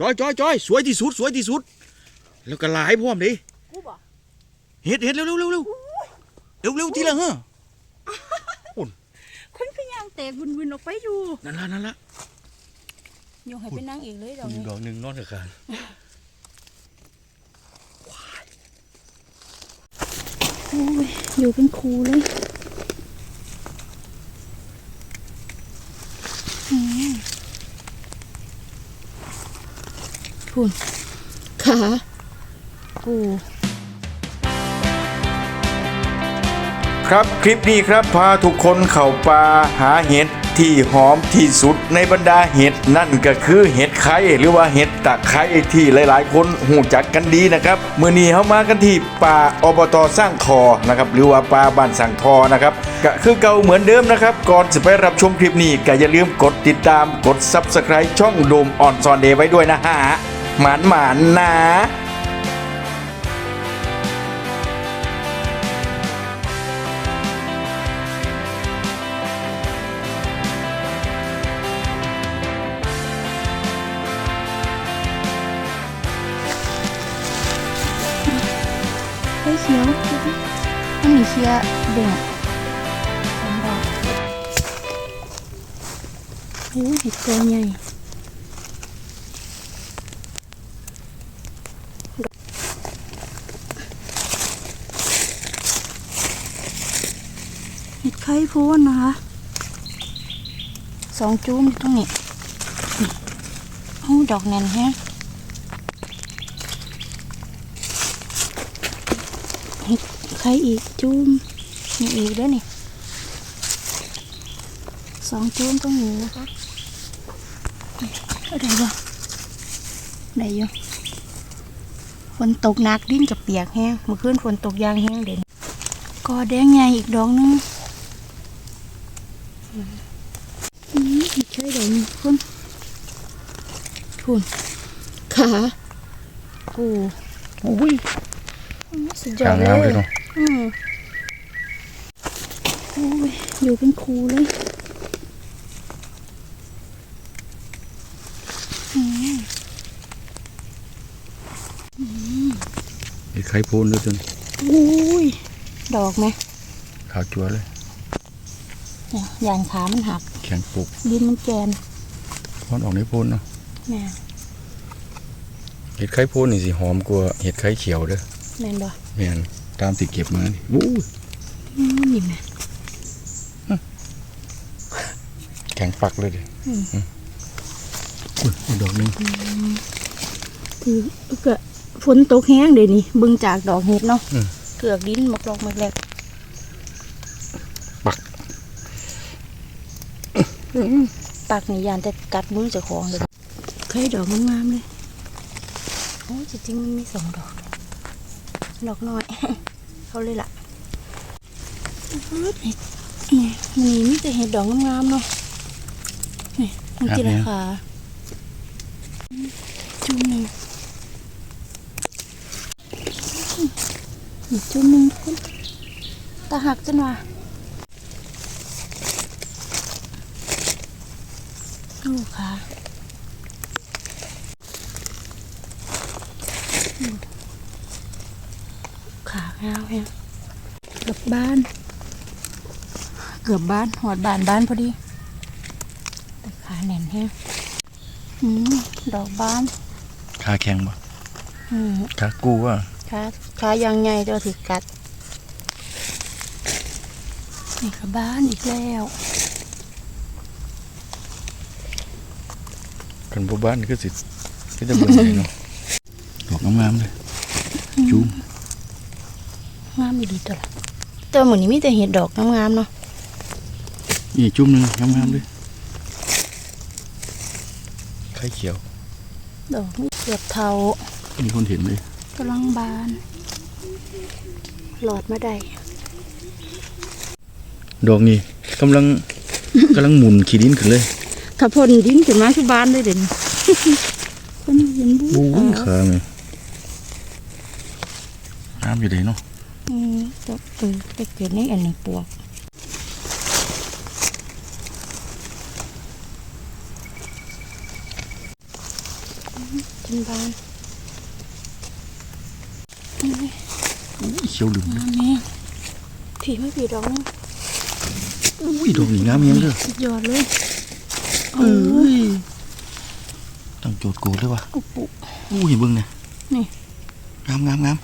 จอยจอยจอยสวยที่สุดสวยที่สุด แล้วก็หลายพร้อมดิกูบอกเฮ็ดเฮ็ดเร็วเร็วเร็วเร็วเร็วเร็วทีละเฮ้อคนก็ยังแตกวุ่นๆออกไปอยู่นั่นละนั่นละโยงให้เป็นนางเอกเลยดอกนี้ดอกหนึ่งนอนกับการโอ้ยอยู่เป็นครูเลย พุ่นขากูครับคลิปนี้ครับพาทุกคนเข้าป่าหาเห็ดที่หอมที่สุดในบรรดาเห็ดนั่นก็คือเห็ดไข่หรือว่าเห็ดตะไคร้ที่หลายๆ คนหูจักกันดีนะครับมื้อนี้เฮามากันที่ป่าอบตสร้างทอนะครับหรือว่าป่าบ้านสังทอนะครับก็คือเก่าเหมือนเดิมนะครับ ก่อนจะไปรับชมคลิปนี้ก็อย่าลืมกดติดตามกด Subscribe ช่องโดมออนซอนเดย์ไว้ด้วยนะฮะ หมานหมานๆนะ เฮ้ยเขียวมันมีเขียเบ่งสองดอกโอ้ยเห็ดตัวใหญ่ เห็ดไข่โพนนะคะสองจุ้มตรงนี้โอ้ดอกแน่นแฮะใครอีกจุ้มมีอีกด้วยนี่สองจุ้มตรงนี้นะคะอะไรวะไหนอยู่ฝนตกหนักดิ้นจะเปียกแห้งเมื่อคืนฝนตกยางแห้งเด่นก็แดงใหญ่อีกดอกนึง อืมอีกใช่ดอกนึงคุณคุณขากูอุ้ยสุดยอดเลยอืมโอ้ยอยู่เป็นครูเลยอืมเห็ดไข่โพนด้วยจนโอ้ย ดอกไหมขาวจัวเลย เนี่ยยานขามันหัก แข็งปุกดินมันแกนพอนออกในโพนเนาะแม่เห็ดไข่โพนนี่สิหอมกว่าเห็ดไข่เขียวเด้อแม่นบ่แม่นตามที่เก็บมานี่วู้ยอืมนี่แม่แข็งปักเลยเดิอืมอุ้ยอีกดอกหนึงคือก็ฝนตกแห้งเดี๋ยวนี้เบึงจากดอกเห็ดเนาะเกือกดินมกลอกมกแรกปัก อืม ปากนี่ยานแต่กัดมือเจ้าของเลยเคยดอกงามๆเลยโอ้ยจริงๆมันมีสองดอกดอกน้อย เขาเลยล่ะนี่นี่มีแต่เห็ดดอกงามๆเนาะนี่มันกินราคาจุ่มหนึ่งอีกจุ่มหนึ่งคุณตาหักจังวะ ดูค่ะอืมขางามแฮะเกือบบ้าน เกือบบ้านหอดบ้านบ้านพอดีแต่ขาแน่นแฮะอืมดอกบ้านขาแข็งบ่อืมขากูว่าขาขายังไงเดี๋ยวถือกัดนี่ก็บ้านอีกแล้ว กันบ่บ้านก็สิก็จะเบิ่งเลยเนาะดอกงามๆเลยจุ้มงามอีดีตัวละตัวเหมือนนี้มีแต่เห็ดดอกงามๆเนาะนี่จุ้มหนึงงามๆเลยไข่เขียว ดอกมีเกือบเทามีคนเห็นเลยกำลังบาน หลอดมาได้ดอกนี้กำลังกำลังหมุนขี้ดินขึ้นเลย ถ้าพ่นดินขึ้นมาที่บ้านเลยเด่นคนเห็นบุบู๊อ๋ยอขาแม่น้ำอยู่เลยเนาะอืมตัวเออไปเกิดในอันนี้ปวกกินบานเขียวลืมงามแม่ผีไม่ผีดอกนึงอุ้ยดอกนี่งามยังเด้อสุดยอดเลย เอ้ยตั้งโจทย์โกรธเลยว่ะอุปุอุ้ยเบิ่งเนี่ยนี่งามงามงาม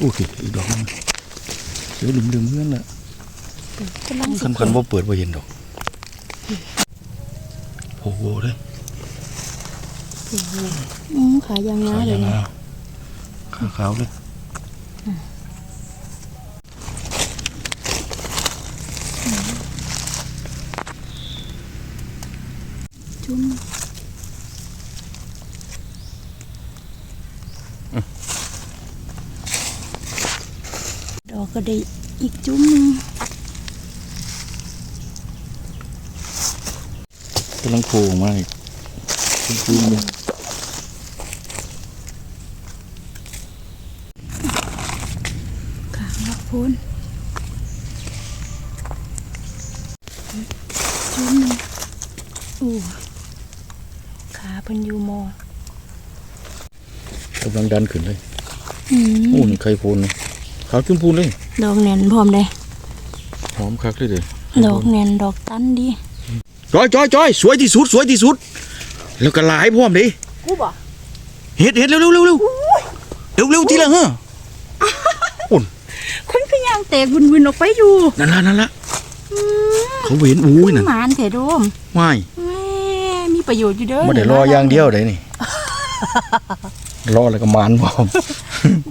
โอเคอีกดอกนึงเขียวลืมลืมเพื่อนละกำลังคันคันว่าเปิดว่าเห็นดอกโอ้โหเลยอืมขายางขาน้าเลยยางนะงามขาขาวเลย จุ้มดอกก็ได้อีกจุ้มหนึงกำลังโผล่ออกมาอีกชุ่มๆเลยขางลักพูนจุ้มหนึงอู้ ขาเป็นอยูมอกำลังดันขึ้นเลยอืมโอ้นี่ไข่พูนเลยขาวชุ่มพูนเลยดอกแน่นพร้อมเลยหอมคักเลยเด้อดอกแน่นดอกตันดีจอยจอยจอยสวยที่สุดสวยที่สุด แล้วก็หลายพร้อมดิกูบอกเฮ็ดเฮ็ดเร็วเร็วเร็วเร็วเร็วเร็วทีละเฮ้อคนก็ย่างแตกวุ่นๆออกไปอยู่นั่นละนั่นละเขาเห็นอุ้ยนั่นหมานเถโดมว่ายแม่มี ประโยชน์อยู่เด้อไม่ได้รออย่างเดียวเลยนี่ รอแล้วก็มานพร้อม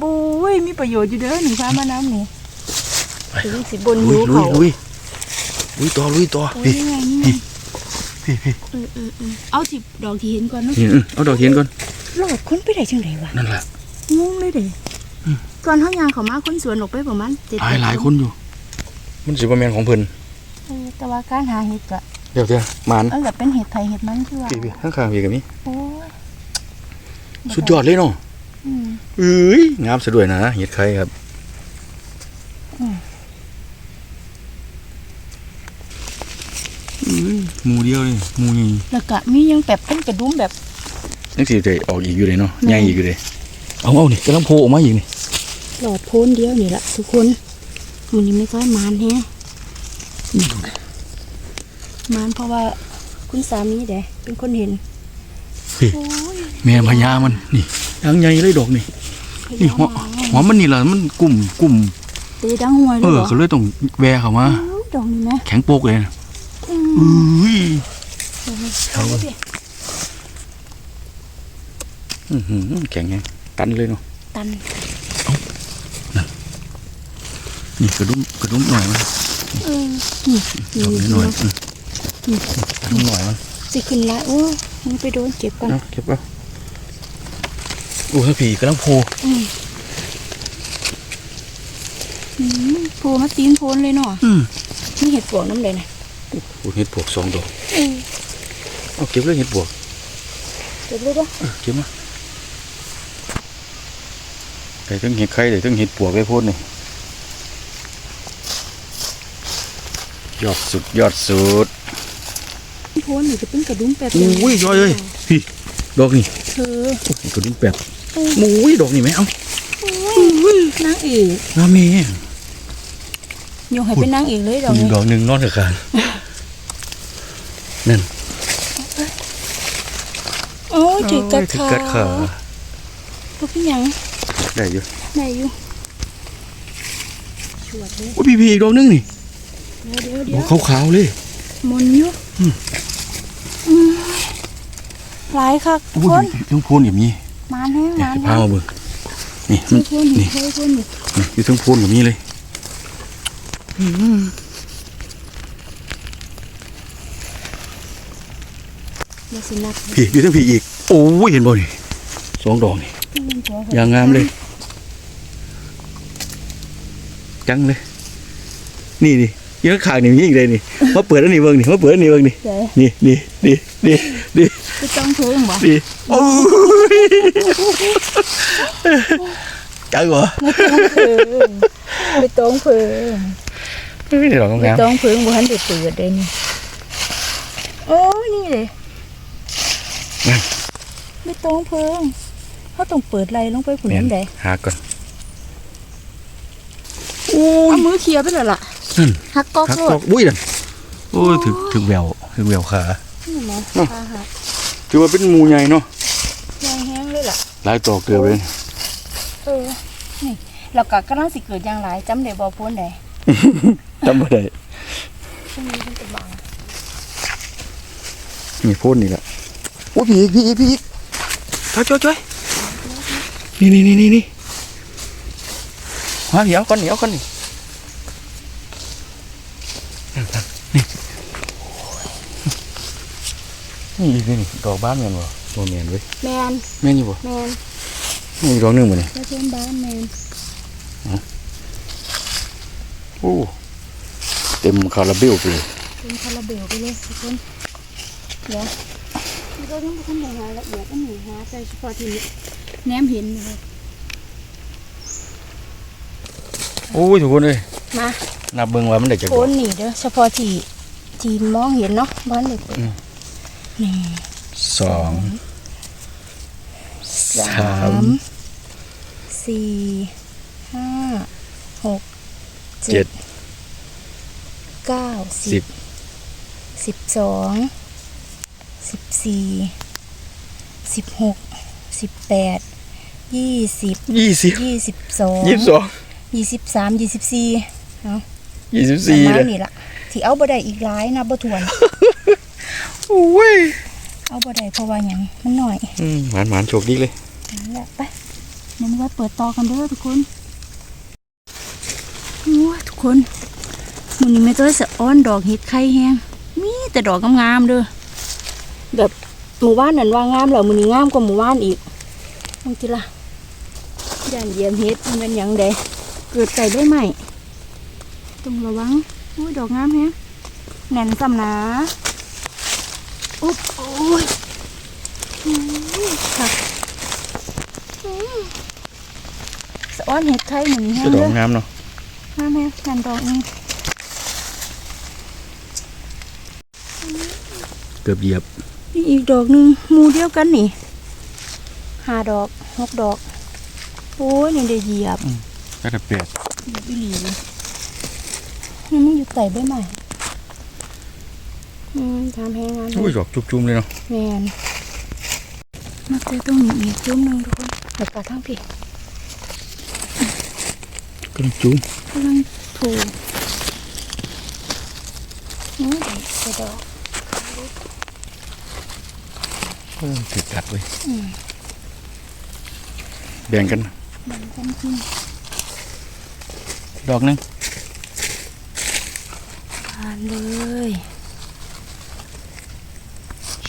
บุ้ยมีประโยชน์อยู่เด้อหนึ่งฟ้ามาน้ำนี่ไปถึงสิบนลุหิยวลุยเขาลุยลุยต่อลุยต่อโอ้ยพี่นี่ไงนี่ไงพี่พี่เออเออเออเอาสิดอกที่เห็นก่อนเนาะนี่เออเอาดอกเห็นก่อนหลอดคนไปได้จังไดวะนั่นแหละงงเลยเด้ก่อนเฮายางเขามาคนสวนออกไปประมาณเจ็ดหลายหลายคนอยู่ มันสิบ่แม่นของเพิ่นเออแต่ว่าการหาเห็ดก็ เดี๋ยวเดี๋ยวมานเออแบบเป็นเห็ดไทยเห็ดมันคือว่าพี่พี่ข้างๆพี่ก็มีโอ้ยสุดยอดเลยเนาะอืมเอ้ยงามซะด้วยนะเห็ดไข่ครับอืมเอ้ยหมูเดียวเลยหมูใหญ่แล้วก็มียังแบบเป็นกระดุมแบบจังสิได้ออกอีกอยู่เลยเนาะแม่ใหญ่อีกอยู่เลยเอาเอานี่กำลังโผล่ออกมาอีกนี่หลอดโพ้นเดียวนี่แหละทุกคนมันนี้ไม่ค่อยมานแฮะ มานเพราะว่าคุณสามีเด้เป็นคนเห็นพี่โอ้ยแม่พญามันนี่ยังใหญ่เลยดอกนี่นี่หัวหัวมันนี่ล่ะมันกลุ่มกลุ่มตีดังหวยเลเอยอเหรอเขาเลยต้องแวะเข้ามาโอ้ยดอกนี่นะแข็งโปกเลยนะอืมอุ้ยเอาเอาไปอื้อหือแข็งไงตันเลยเนาะตันนี่กระดุมกระดุมหน่อยมันเออนี่ดอกนี่หน่อย หน่อยมันสิขึ้นละโอ้มันไปโดนเจ็บกันเอาเก็บเอาโอ้ยผีกำลังโผล่โผล่มาตีนโพนเลยเนาะอืมนี่เห็ดปวกน้ำเลยนะโอ้เห็ดปวกสองดอกเออเอาเก็บเลยเห็ดปวกเจ็บเลยปะเออเก็บมาได้ทั้งเห็ดไข่ได้ทั้งเห็ดปวกไปพ่นนี่ยอดสุดยอดสุด โพนนี่จะเป็นกระดุมแป๊บอุ้ยยอยเลยพี่ดอกนี่เธอโอ้ยกระดุมแปบอุ้ยดอกนี่ไหมเอ้านางเอกน้าแม่โยงให้เป็นนางเอกเลยดอกมีนี้ดอกหนึ่งนอนกับการนั่นโอ้ยถือกัดถือขากัดขาตัวพี่ยังได้อยู่ไหนอยู่ชวดเลยโอ้ยพี่พี่อีกดอกหนึงนี่เดี๋ยวเดี๋ยวดเดี๋อยกวขาวๆเลย มนอยู่อืมหลายคักทุกโอ้คยนทั้งโพนอย่างนี้มานแห้งเนี่ยมานจะแห้พางมาเบิ่งนี่มัทุนกคนนี่นี่ทุกคนนี่นี่อยู่ทั้งโพนอย่างนี้เลยมาสินับพี่อยู่ทั้งพี่อีก โอ้ยเห็นบ่นี่สองดอกนี่อย่างงามเลย จังเลย นี่ นี่ยังขางนี่มีอีกเลยนี่มาเปิดอันนี้เบิ่งนี่มาเปิดอันนี้เบิ่งนี่เดี๋ยวนี่นี่นี่นี่นี่ไปจ้องเพิ่งบ่นี่โอ้ยจังเหรอไปจ้องเพิ่งไม่ได้ดอกไปงามจ้องเพิ่งบ่ทันได้เปิดเลยนี่โอ้ยนี่เลยไม่ต้องเพิ่งเขาต้องเปิดไรลงไปผุนน้ำแดงหาก่อนเอามือเคลียร์ไปเลยล่ะ นั่นหักกอกหักโลตดอกอุ้ยนั่นโอ้ยถึกถึกแววถึกแววขานี่นะเนาะขาหักถือว่าเป็นหมูใหญ่เนาะยายแห้งเลยล่ะ หลายตอกเกือบเลยเออ นี่เราก็กำลังสิเกิดอย่างไรจำได้บ่พ้นใดจำไม่ได้ช่วงนี้มันจะบังนี่พ่นนี่แหละโอ้ยพี่อีกพี่อีกพี่อีกช่วยช่วยช่วยนี่นี่นี่นี่นี่มาเหนียวก่อนเหนียวก่อนนี่ นี่นี่นี่นี่ดอกบ้านแมนบ่บ่แมนเว้ยแมนแมนอยู่บ่แมนนี่อีกดอกหนึงบ่นี่แล้วเพื่อนบ้านแมนโอ้เต็มคาราเบลไปเลยเป็นคาราเบลไปเลยทุกคนเดี๋ยวนี่ก็ต้องทำอย่างละเอียดอันนี้หาใจเฉพาะที่แนมเห็นเลยโอ้ยทุกคนเอ้ยมานับเบิ่งว่ามันได้จักดโคอกนนี่เด้อเฉพาะที่ที่มองเห็นเนาะบ้านเด็กอืม นี่สองสามสี่ห้าหกเจ็ดเก้าสิสิบบสิบสองสิบสี่สิบหกสิบแปดยี่สิบยี่สิบยี่สิบสองยี่สิบสองยี่สิบสามยี่สิบสี่เนาะยี่สิบประสี่มาเลณยนี้ละที่เอาบ่ได้อีกหลายนะบ่ทวนโอ้ยเอาบ่ได้เพราะว่าหยังมันหน่อย อืมหมานหมานโชคดีเลยนั่นแหละไปนั่นว่าเปิดต่อกันเด้อทุกคนโอ้ยทุกคนมันนี้ไม่ต้อยสะอ้อนดอกเห็ดไข่แห้งมีแต่ดอกงามๆเด้อแบบหมู่บ้านนั้นว่างามแล้วมื้อนี้งามกว่าหมู่บ้านอีกมองจิล่ะย่านเหยียมเห็ดมันเป็นหยังใดเกิดไก่ได้ไหมต้องระวังโอ้ยดอกงามแฮะแน่นซ้ำหนา อุ๊บโอ้ยอุ้ยค่ะสะอ้อนเห็ดไข่หนึ่งแห้จะงดอเด้กองามเนาะมาแม่กันดอกนี้เกือบเหยียบนี่อีกดอกหนึ่งหมูเดียวกันนี่ห้าดอกหกดอก โอ้ยนี่ได้เหยียบก็จะเปลี่ยนเหยียบอีหลีเลยนี่มันอยู่ไต่ใบใหม่ อืมทำแห้งงานอุ้ยดอกจุ่มๆเลยเนาะแมนมาเจอตรงนี้อีกจุ่มหนึ่งทุกคนเดี๋ยวกระทั่งพี่กำลังจุ่มกำลังถูกนี่ได้ไปดอกเออติดกัดเว้ยอืมแบ่งกันมันกันจริงดอกหนึงทานเลยเช็ดตีเห็ดเบื่อถิ่นได้หมด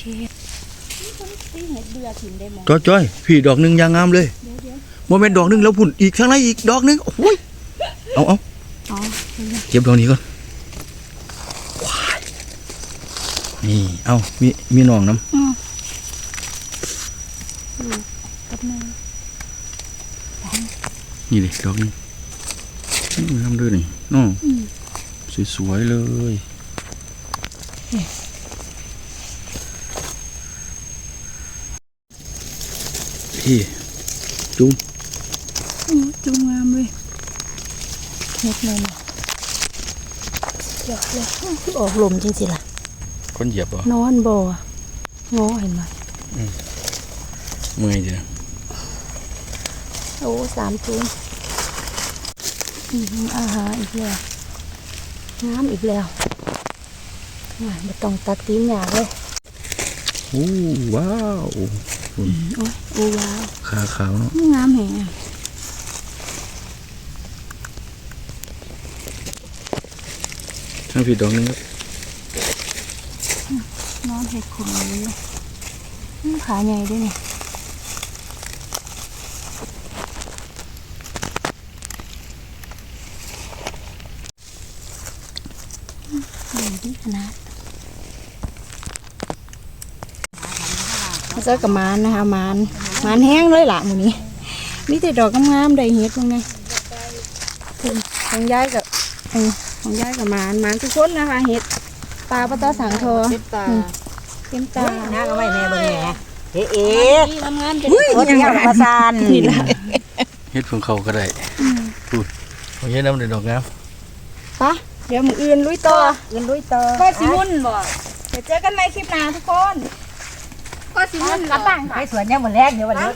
จ้อยจ้อยพี่ดอกหนึงยางงามเลยเดี๋ยวเดี๋ยวโมเมนต์ดอกหนึงแล้วพุ่นอีกข้างในอีกดอกหนึงโอ้ยเอาเอาอ๋อเห็นแล้วเก็บดอกนี้ก่อนว้ายนี่ เอามี มีน้องน้อืมอืมกับมือำนี่ดิดอกหนึงอืมงามเลยนี่น้องอืมสวยๆเลย พี่ จุ่มอืมจุงงามเลยเห็ดเลยนะหยอกเลยอื้อคือออกลมจริงๆล่ะ คนเหยียบบ่นอนบ่อะงอเห็นไหมเมื่อยจ้ะโอ้สามจุงอืมอาหารอีกแล้วงามอีกแล้วงานไม่ต้องตัดตีนหยาเลยโอ้ว้าวโอ้ย โอ้ว้าวขาขาวเนาะงามแหงทั้งพี่ดอกหนึงครับนอนเห็ดขมเลยอืมขาใหญ่ด้วยนี่อืมใหญ่ดีขนาดเจอกับมานนะคะมาน มานแห้งเลยล่ะหมูนี้มีแต่ดอกงามๆได้เห็ดตรงนี้ของยายกับเออของยายกับมานมานทุกคนนะคะเห็ดปลาปลาตาสังทองติดตาอืมเต็มตาหน้าก็ไม่แม่เบิ่งแหน่เอ๊ะเอ๊ะงามงามๆจะโอ้ยยังมาซานนี่ล่ะเฮ็ดของเขาก็ได้พูดโอ้ยน้ำได้ดอกงามปะเดี๋ยวมืออื่นลุยต่อเงินลุยต่อก็สิมุ่นบ่เดี๋ยวเจอกันในคลิปหน้าทุกคน ก็สิมุ่นกระตั้งไปสวนยังหมดแรกเดี๋ยววันนี้